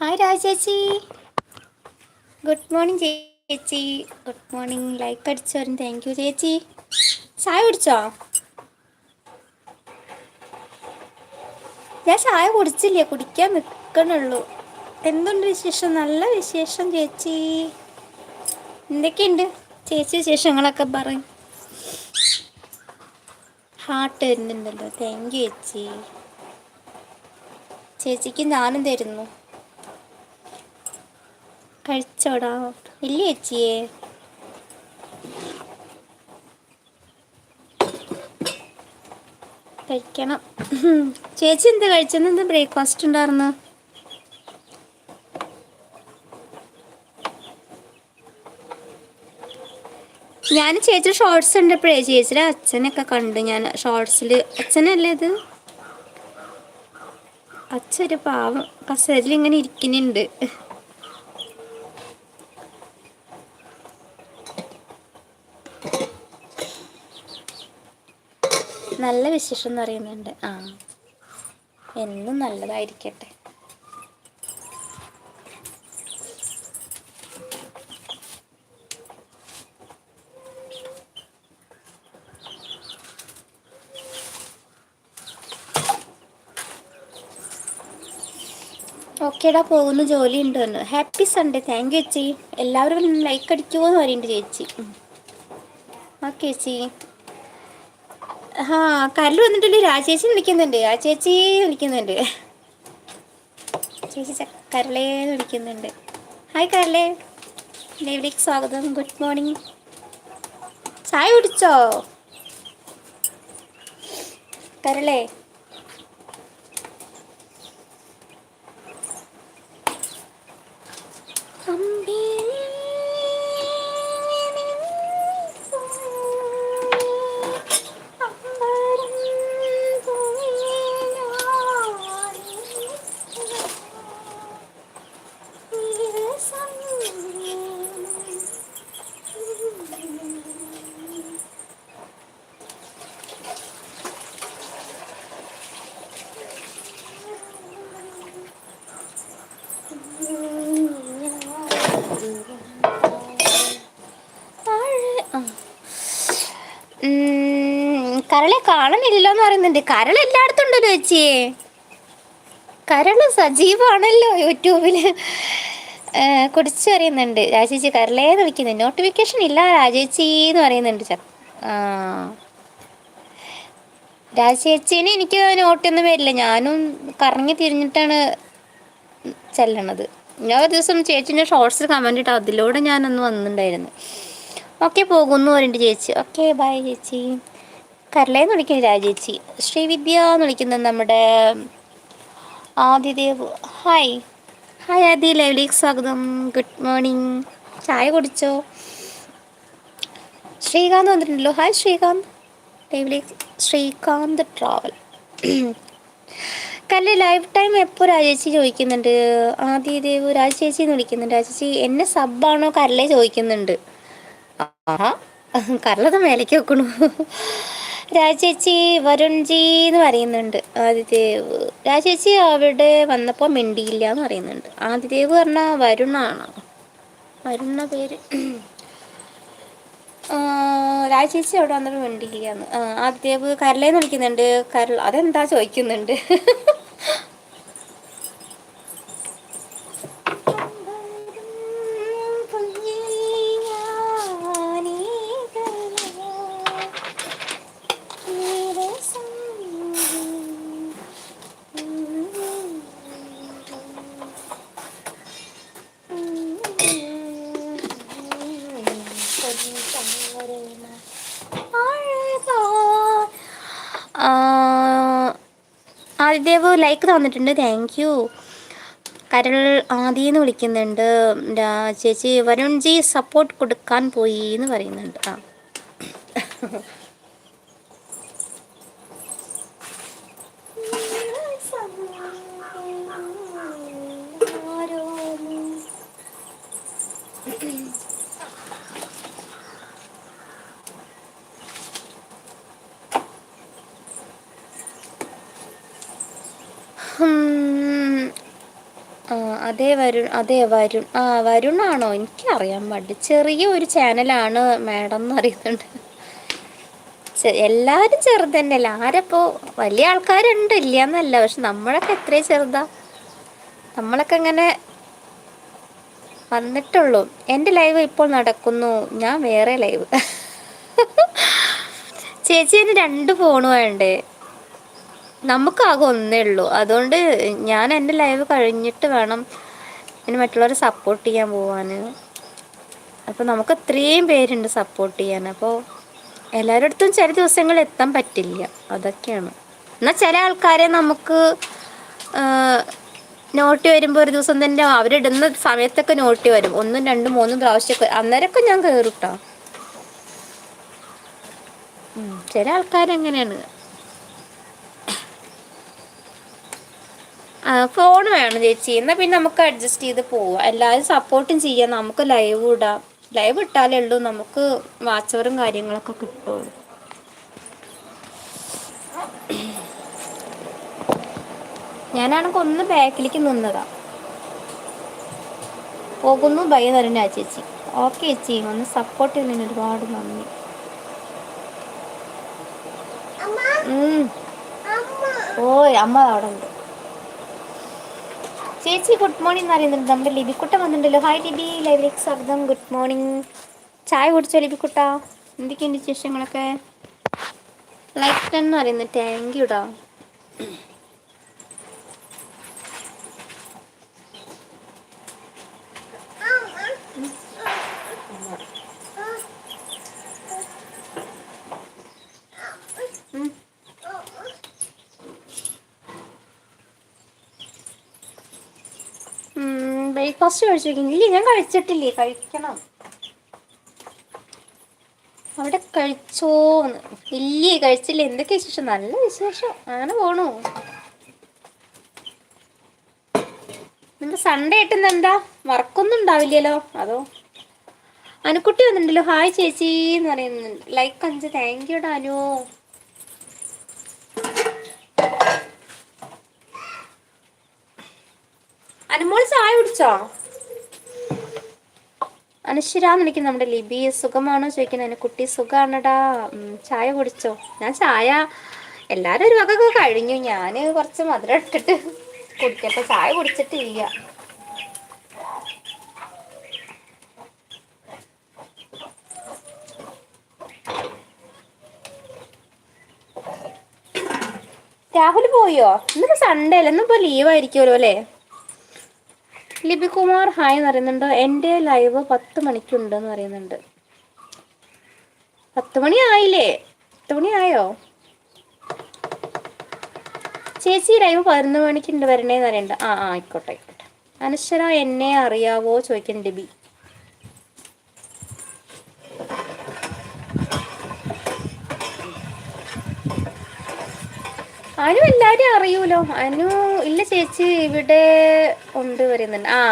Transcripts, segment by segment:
Hi രാജേച്ചി. Good morning ചേച്ചി. Good morning like അടിച്ചവരും. താങ്ക് യു ചേച്ചി. ചായ കുടിച്ചോ? ഞാൻ ചായ കുടിച്ചില്ല. കുടിക്കാൻ നിൽക്കണുള്ളൂ എന്തുണ്ട് വിശേഷം? നല്ല വിശേഷം ചേച്ചി. എന്തൊക്കെയുണ്ട്? ചേച്ചി വിശേഷങ്ങളൊക്കെ പറയും ഹാർട്ട് വരുന്നുണ്ടല്ലോ. താങ്ക് യു ചേച്ചി. ചേച്ചിക്ക് ഞാനും തരുന്നു. കഴിച്ചോടാ. ഇല്ല ചേച്ചിയെ കഴിക്കണം. ചേച്ചി എന്ത് കഴിച്ചെന്ന് എന്ത് ബ്രേക്ക്ഫാസ്റ്റ് ഉണ്ടായിരുന്നു? ഞാൻ ചേച്ചി ഷോർട്സ് കണ്ടപ്പോഴേ ചേച്ചിയുടെ അച്ഛനൊക്കെ കണ്ടു ഞാൻ. ഷോർട്സിൽ അച്ഛനല്ലേ ഇത്? അച്ഛൻ പാവം. കസേരയിൽ ഇങ്ങനെ ഇരിക്കുന്നുണ്ട് നല്ല വിശേഷം എന്ന് പറയുന്നുണ്ട് ആ. എന്നും നല്ലതായിരിക്കട്ടെ. ഓക്കേടാ പോകുന്നു. ജോലി ഉണ്ട് ഹാപ്പി സൺഡേ താങ്ക് യു ചേച്ചി. എല്ലാവരും ലൈക്ക് അടിക്കുമോ എന്ന് പറയുന്നുണ്ട് ചേച്ചി. ഓക്കെ ചേച്ചി. ആ കല്ല് വന്നിട്ടില്ലേ രാജേച്ചി വിളിക്കുന്നുണ്ട്. ആ ചേച്ചി വിളിക്കുന്നുണ്ട്. ചേച്ചി കരളേന്ന് വിളിക്കുന്നുണ്ട്. ഹായ് കരളേ. ലൈവിലേക്ക് സ്വാഗതം. Good morning. ചായ കുടിച്ചോ? കരളേ കരളെ കാണുന്നില്ലല്ലോ എന്ന് പറയുന്നുണ്ട്. കരൾ എല്ലായിടത്തും ഉണ്ടല്ലോ ചേച്ചിയെ കരൾ സജീവമാണല്ലോ യൂട്യൂബിൽ. കുടിച്ചറിയുന്നുണ്ട് രാജേച്ചി കരളേന്ന് വിളിക്കുന്നു. നോട്ടിഫിക്കേഷൻ ഇല്ല രാജേച്ചി എന്ന് പറയുന്നുണ്ട് രാജേച്ചിന് എനിക്ക് നോട്ടൊന്നും വരില്ല. ഞാനും കറങ്ങി തിരിഞ്ഞിട്ടാണ് ചെല്ലണത്. ഞാൻ ഒരു ദിവസം ചേച്ചിന്റെ ഷോർട്സിൽ കമന്റ് ഇട്ട് അതിലൂടെ ഞാനൊന്ന് വന്നിട്ടുണ്ടായിരുന്നു. ഓക്കെ പോകുന്നു പറഞ്ഞിട്ട് ചേച്ചി. ഓക്കെ ബൈ ചേച്ചി. കരളേന്ന് വിളിക്കുന്നത് രാജേച്ചി ശ്രീവിദ്യ എന്ന് വിളിക്കുന്നത് നമ്മുടെ ആദിദേവ് ഹായ് ഹായ് ആദി ലൈവിലേക്ക് സ്വാഗതം. ഗുഡ് മോർണിംഗ് ചായ കുടിച്ചോ? ശ്രീകാന്ത് വന്നിട്ടുണ്ടല്ലോ. ഹായ് ശ്രീകാന്ത്. ലൈവിലേക്ക്. ശ്രീകാന്ത് ട്രാവൽ കല്ല് ലൈഫ് ടൈം എപ്പോൾ രാജേച്ചി ചോദിക്കുന്നുണ്ട്? ആദിദേവ് രാജേച്ചി എന്ന് വിളിക്കുന്നുണ്ട്. രാജേച്ചി എന്നെ സബ്ബാണോ കരളെ ചോദിക്കുന്നുണ്ട്? ആഹാ. കരളത് മേലേക്ക് വെക്കണു. രാജേച്ചി വരുൺജി എന്ന് പറയുന്നുണ്ട്. ആദിദേവ്. രാജേച്ചി അവിടെ വന്നപ്പോൾ മിണ്ടിയില്ല എന്ന് പറയുന്നുണ്ട്. ആദിദേവ് പറഞ്ഞാൽ വരുണാണ്? വരുണ പേര്. രാജേച്ചി അവിടെ വന്നപ്പോൾ മിണ്ടിയില്ല എന്ന് ആദിദേവ് കരളേന്ന് വിളിക്കുന്നുണ്ട്. കരൾ അതെന്താ ചോദിക്കുന്നുണ്ട്? ആദിദേവ് ലൈക്ക് തന്നിട്ടുണ്ട്. താങ്ക് യു കരൾ ആദിന്ന് വിളിക്കുന്നുണ്ട്. ചേച്ചി വരുൺജി സപ്പോർട്ട് കൊടുക്കാൻ പോയി എന്ന് പറയുന്നുണ്ട്. ആ. അതെ വരുൺ അതെ വരുൺ. ആ വരുണാണോ? എനിക്കറിയാൻ പാടില്ല. ചെറിയ ഒരു ചാനലാണ് മാഡം എന്ന് അറിയുന്നുണ്ട് ചെറുത് ചെറുതന്നെയല്ല ആരപ്പോ വലിയ ആൾക്കാരുണ്ട് ഇല്ല എന്നല്ല പക്ഷെ നമ്മളൊക്കെ എത്രയും ചെറുതാ. നമ്മളൊക്കെ ഇങ്ങനെ വന്നിട്ടുള്ളൂ. എന്റെ ലൈവ് ഇപ്പോൾ നടക്കുന്നു. ഞാൻ വേറെ ലൈവ്. ചേച്ചി എന്നെ രണ്ട് ഫോൺ വേണ്ടേ നമുക്കാകെ ഒന്നേ ഉള്ളൂ. അതുകൊണ്ട് ഞാൻ എന്റെ ലൈവ് കഴിഞ്ഞിട്ട് വേണം ഇനി മറ്റുള്ളവരെ സപ്പോർട്ട് ചെയ്യാൻ പോവാൻ അപ്പോൾ നമുക്ക് അത്രയും പേരുണ്ട് സപ്പോർട്ട് ചെയ്യാൻ. അപ്പോൾ എല്ലാവരുടെ അടുത്തും ചില ദിവസങ്ങളിൽ എത്താൻ പറ്റില്ല. അതൊക്കെയാണ്. എന്നാൽ ചില ആൾക്കാരെ നമുക്ക് നോട്ടി വരുമ്പോൾ ഒരു ദിവസം തന്നെ അവരിടുന്ന സമയത്തൊക്കെ നോട്ടി വരും. ഒന്നും രണ്ടും മൂന്നും പ്രാവശ്യമൊക്കെ. അന്നേരമൊക്കെ ഞാൻ കയറിട്ടോ ചില ആൾക്കാരെങ്ങനെയാണ്? ഫോൺ വേണം ചേച്ചി. എന്നാൽ പിന്നെ നമുക്ക് അഡ്ജസ്റ്റ് ചെയ്ത് പോവാം. എല്ലാവരും സപ്പോർട്ടും ചെയ്യാം. നമുക്ക് ലൈവ് ഇടാം. ലൈവ് ഇട്ടാലേ ഉള്ളൂ. നമുക്ക് വാച്ചവറും കാര്യങ്ങളൊക്കെ കിട്ടുള്ളൂ. ഞാനാണെങ്കിൽ ഒന്ന് ബാക്കിലേക്ക് നിന്നതാ. പോകുന്നു. ഭയ തരണ്ട ചേച്ചി? ഓക്കെ ചേച്ചി. ഒന്ന് സപ്പോർട്ട് ചെയ്യുന്നതിന് ഒരുപാട് നന്ദി. ഓ അമ്മ അവിടെ ഉണ്ട്. ചേച്ചി ഗുഡ് മോർണിംഗ് എന്ന് പറയുന്നുണ്ട്. നമ്മുടെ ലിബിക്കുട്ട വന്നിട്ടുണ്ടല്ലോ. ഹായ് ലിബി ലൈവിലേക്ക് സ്വാഗതം. ഗുഡ് മോർണിംഗ് ചായ കുടിച്ചോ ലിബിക്കുട്ട എന്തൊക്കെയുണ്ട് വിശേഷങ്ങളൊക്കെ? ലൈക്ക് ടെൻ എന്ന് പറയുന്നത് താങ്ക് യുടാ ബ്രേക്ക്ഫാസ്റ്റ് കഴിച്ചിരിക്കുന്നു. ഞാൻ കഴിച്ചിട്ടില്ലേ. കഴിക്കണം. അവിടെ കഴിച്ചോന്ന് ഇല്ലേ കഴിച്ചില്ല. എന്തൊക്കെ വിശേഷം? നല്ല വിശേഷം. അങ്ങനെ പോണു. നിന്റെ സൺഡേ ആയിട്ട് എന്താ? വർക്കൊന്നും ഉണ്ടാവില്ലല്ലോ. അതോ? അനുക്കുട്ടി വന്നിട്ടുണ്ടല്ലോ. ഹായ് ചേച്ചി എന്ന് പറയുന്നുണ്ട്. ലൈക്ക് അഞ്ച്. Thank you ഡാനു. അനുമോൾ ചായ കുടിച്ചോ? അനശ്വരാന്ന് വിളിക്കുന്ന നമ്മുടെ ലിബി സുഖമാണോ? ചോദിക്കുന്നത് എന്റെ കുട്ടി സുഖാണടാ. ചായ കുടിച്ചോ? ഞാൻ ചായ എല്ലാരും ഒരു വക കഴിഞ്ഞു. ഞാൻ കുറച്ച് മധുരം ഇട്ടിട്ട് കുടിക്കട്ടെ ചായ കുടിച്ചിട്ടില്ല. രാഹുൽ പോയോ? ഇന്നിപ്പോ സൺഡേ അല്ലേ? ഇന്നിപ്പോ ലീവായിരിക്കുമല്ലോ അല്ലേ? ലിപികുമാർ ഹായ് എന്ന് പറയുന്നുണ്ട്. എന്റെ ലൈവ് പത്ത് മണിക്കുണ്ട് എന്ന് പറയുന്നുണ്ട്. പത്ത് മണി ആയില്ലേ? പത്ത് മണി ആയോ? ചേച്ചി ലൈവ് പതിനൊന്ന് മണിക്കുണ്ട് വരണേന്ന് പറയണ്ട ആ ആയിക്കോട്ടെ ആയിക്കോട്ടെ. അനശ്വര എന്നെ അറിയാവോ ചോദിക്കുന്നു ലിബി. അനു എല്ലാരും അറിയൂലോ. അനു ഇല്ല ചേച്ചി ഇവിടെ ഉണ്ട് വരുന്നുണ്ട് ആ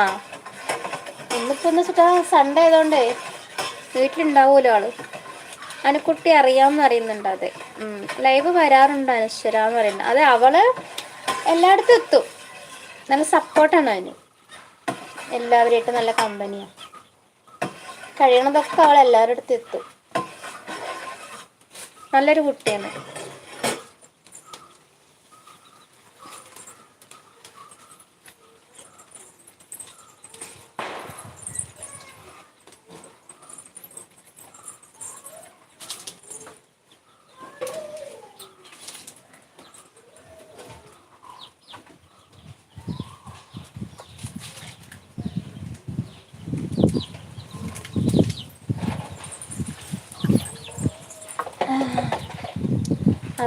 ഇന്നിപ്പോ ഒന്ന് വെച്ചിട്ടാ സൺഡേ ആയതുകൊണ്ടേ വീട്ടിലുണ്ടാവുമല്ലോ ആൾ. അനുക്കുട്ടി അറിയാമെന്ന് അറിയുന്നുണ്ട് അതെ. ലൈവ് വരാറുണ്ട് അനശ്വര എന്ന് പറയുന്നത് അതെ അവൾ എല്ലായിടത്തും എത്തും. നല്ല സപ്പോർട്ടാണ് അതിന് എല്ലാവരുമായിട്ട് നല്ല കമ്പനിയാണ് കഴിയണതൊക്കെ അവൾ എല്ലാവരുടെ അടുത്ത് എത്തും. നല്ലൊരു കുട്ടിയാണ്.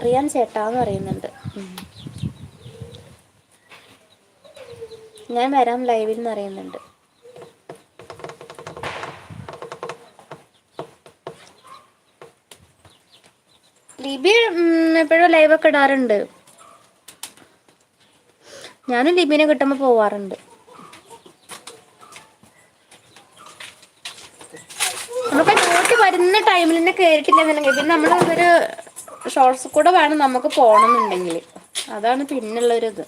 അറിയാൻ ചേട്ടാന്ന് പറയുന്നുണ്ട്. ഞാൻ വരാം ലൈവിൽ എന്ന് അറിയുന്നുണ്ട് ലിബി എപ്പോഴും ലൈവൊക്കെ ഇടാറുണ്ട്. ഞാനും ലിബിനെ കിട്ടുമ്പോൾ പോവാറുണ്ട്. നമുക്ക് നോട്ട് വരുന്ന ടൈമിൽ തന്നെ കയറിയിട്ടില്ലെന്നുണ്ടെങ്കിൽ പിന്നെ നമ്മളൊരു ഷോർട്സ് കൂടെ വേണം നമുക്ക് പോകണമെന്നുണ്ടെങ്കിൽ അതാണ് പിന്നുള്ളൊരിത്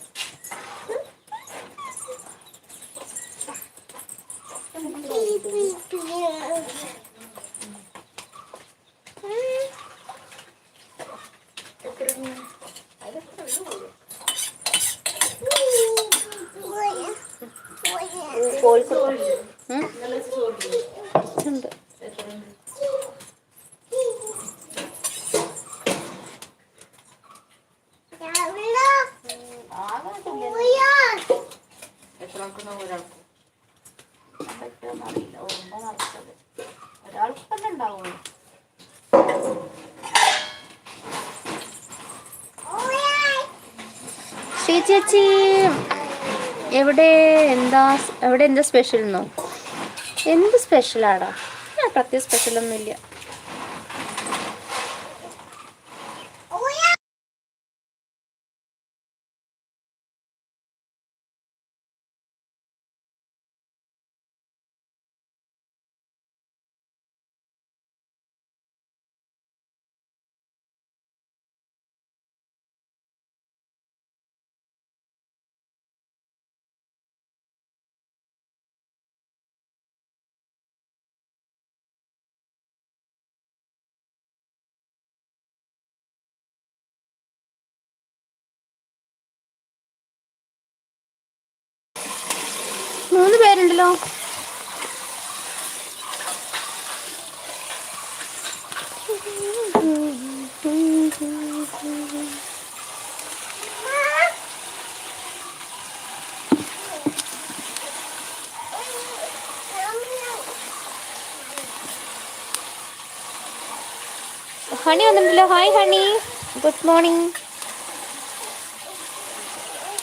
ആൾക്കുന്ന ഒരാൾക്ക്. അറിയില്ല ഓർമ്മ നടത്തത് ഒരാൾക്ക് തന്നെ ഉണ്ടാവുള്ളൂ. ചേച്ചി എവിടെ എന്താ എവിടെ എന്താ സ്പെഷ്യൽ എന്നോ എന്ത് സ്പെഷ്യലാടാ പ്രത്യേക സ്പെഷ്യലൊന്നുമില്ല പേരുണ്ടല്ലോ ഹണി വന്നിട്ടുണ്ടല്ലോ. Hi honey. Good morning.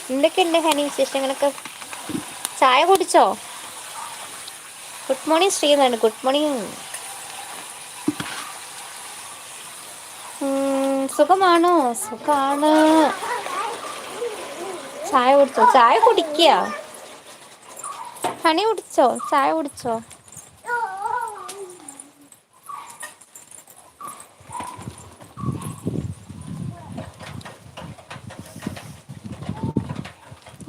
എന്തൊക്കെയുണ്ട് ഹണി വിശേഷങ്ങളൊക്കെ? ചായ കുടിച്ചോ? ഗുഡ് മോർണിംഗ് ശ്രീനാണ് ഗുഡ് മോർണിംഗ് സുഖമാണോ? സുഖമാണ് ചായ കുടിച്ചോ? ചായ കുടിക്കുക ഹണി കുടിച്ചോ? ചായ കുടിച്ചോ?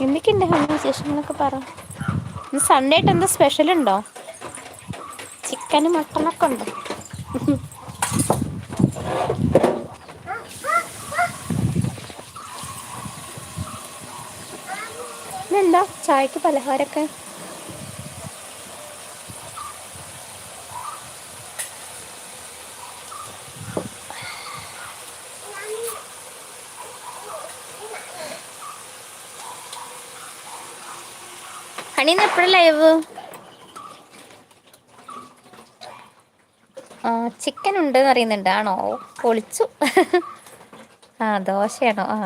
എന്തൊക്കെയുണ്ട് ഹണി വിശേഷങ്ങളൊക്കെ പറ. സൺഡേ ആയിട്ട് എന്താ സ്പെഷ്യൽ ഉണ്ടോ? ചിക്കനും മട്ടനൊക്കെ ഉണ്ട്. ഇന്നെന്താ? ചായക്ക് പലഹാരമൊക്കെ ഹണി ഇന്ന് എപ്പോഴും ലൈവ്? ചിക്കൻ ഉണ്ടെന്ന് അറിയുന്നുണ്ട് ആണോ? ഒളിച്ചു ആ ദോശയാണോ? ആ.